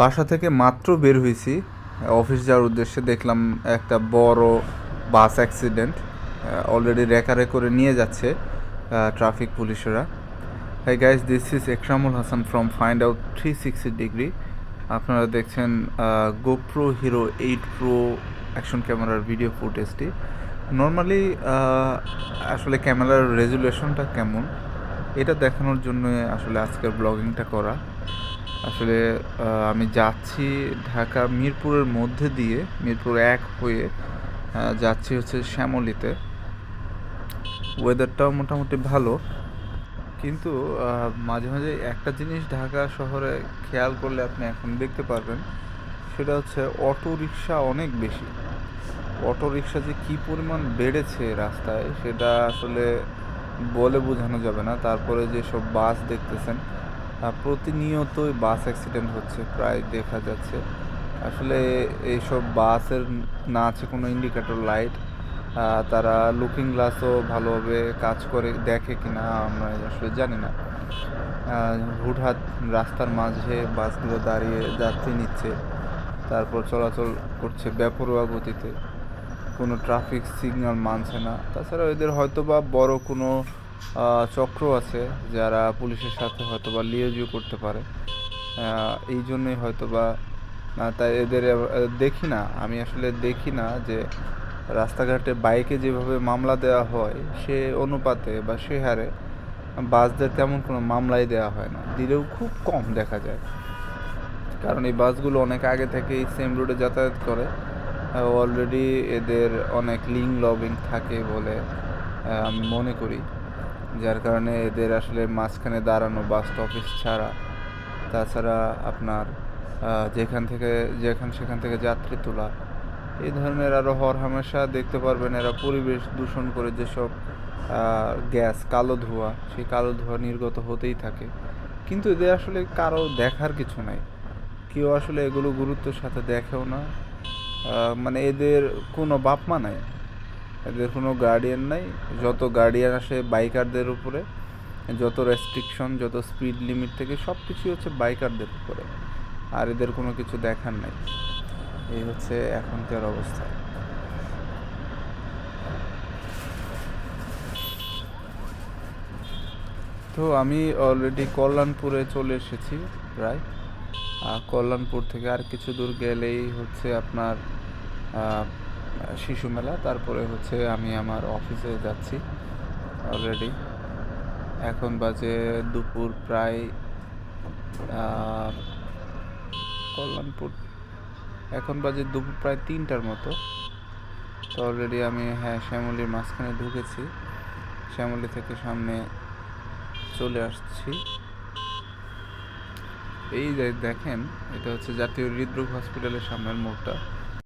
বাসা থেকে মাত্র বের হয়েছি। অফিস যাওয়ার উদ্দেশ্যে দেখলাম একটা বড় বাস অ্যাক্সিডেন্ট অলরেডি রেকারে করে নিয়ে যাচ্ছে traffic পুলিশেরা। Hi guys this is Ekramul Hasan from find out three sixty degree আপনারা দেখছেন GoPro Hero eight Pro action ক্যামেরার ভিডিও ফুটেজটি নর্মালি আসলে ক্যামেরার রেজুলেশনটা কেমন? এটা দেখানোর জন্য আসলে আজকের ব্লগিংটা করা। আসলে আমি যাচ্ছি ঢাকা মিরপুরের মধ্যে দিয়ে, মিরপুর এক হয়ে যাচ্ছি হচ্ছে শ্যামলিতে। ওয়েদারটাও মোটামুটি ভালো। কিন্তু মাঝে মাঝে একটা জিনিস ঢাকা শহরে খেয়াল করলে আপনি এখন দেখতে পারবেন, সেটা হচ্ছে অটো রিক্সা অনেক বেশি। অটো রিক্সা যে কী পরিমাণ বেড়েছে রাস্তায়, সেটা আসলে বলে বোঝানো যাবে না। তারপরে যেসব বাস দেখতেছেন প্রতিনিয়তই বাস অ্যাক্সিডেন্ট হচ্ছে, প্রায় দেখা যাচ্ছে। আসলে এইসব বাসের না আছে কোনো ইন্ডিকেটর লাইট তারা লুকিং গ্লাসও ভালোভাবে কাজ করে, দেখে কি না আমরা আসলে জানি না। হুটহাট রাস্তার মাঝে বাসগুলো দাঁড়িয়ে যাত্রী নিচ্ছে, তারপর চলাচল করছে বেপরোয়া গতিতে। কোনো ট্রাফিক সিগন্যাল মানছে না। তাছাড়া এদের হয়তো বা বড় কোনো চক্র আছে যারা পুলিশের সাথে হয়তো বা লিয়েজিও করতে পারে। এই জন্যই হয়তো বা তাই এদের দেখি না। আমি আসলে দেখি না যে রাস্তাঘাটে বাইকে যেভাবে মামলা দেওয়া হয়, সে অনুপাতে বা সে হারে বাসদের তেমন কোনো মামলাই দেওয়া হয় না। দিলেও খুব কম দেখা যায়। কারণ এই বাসগুলো অনেক আগে থেকেই সেম রোডে যাতায়াত করে। অলরেডি এদের অনেক লিং লবিং থাকে বলে আমি মনে করি। যার কারণে এদের আসলে মাঝখানে দাঁড়ানো বাস স্টপেজ ছাড়া। তাছাড়া আপনার যেখান থেকে, যেখান, সেখান থেকে যাত্রী তোলা। এই ধরনের আরও হর হামেশা দেখতে পারবেন এরা পরিবেশ দূষণ করে যেসব গ্যাস, কালো ধোঁয়া, সেই কালো ধোঁয়া নির্গত হতেই থাকে। কিন্তু এদের আসলে কারও দেখার কিছু নাই। কেউ আসলে এগুলো গুরুত্বের সাথে দেখেও না। মানে এদের কোনো বাপমা নাই। এদের কোনো গার্ডিয়ান নাই। যত গার্ডিয়ান আসে বাইকারদের উপরে, যত রেস্ট্রিকশন যত স্পিড লিমিট থেকে সব কিছুই হচ্ছে বাইকারদের উপরে। আর এদের কোনো কিছু দেখার নাই। এই হচ্ছে এখনকার অবস্থা। তো আমি অলরেডি কল্যাণপুরে চলে এসেছি প্রায়। কল্যাণপুর থেকে আর কিছু দূর গেলেই হচ্ছে আপনার শিশু মেলা, তারপরে হচ্ছে আমি আমার অফিসে যাচ্ছি অলরেডি এখন বাজে দুপুর প্রায় কল্যাণপুর। এখন বাজে দুপুর প্রায় তিনটার মতো। তো অলরেডি আমি হ্যাঁ শ্যামলির মাঝখানে ঢুকেছি। শ্যামলি থেকে সামনে চলে আসছি। এই যে দেখেন, এটা হচ্ছে জাতীয় হৃদরোগ হসপিটালের সামনের মোড়টা।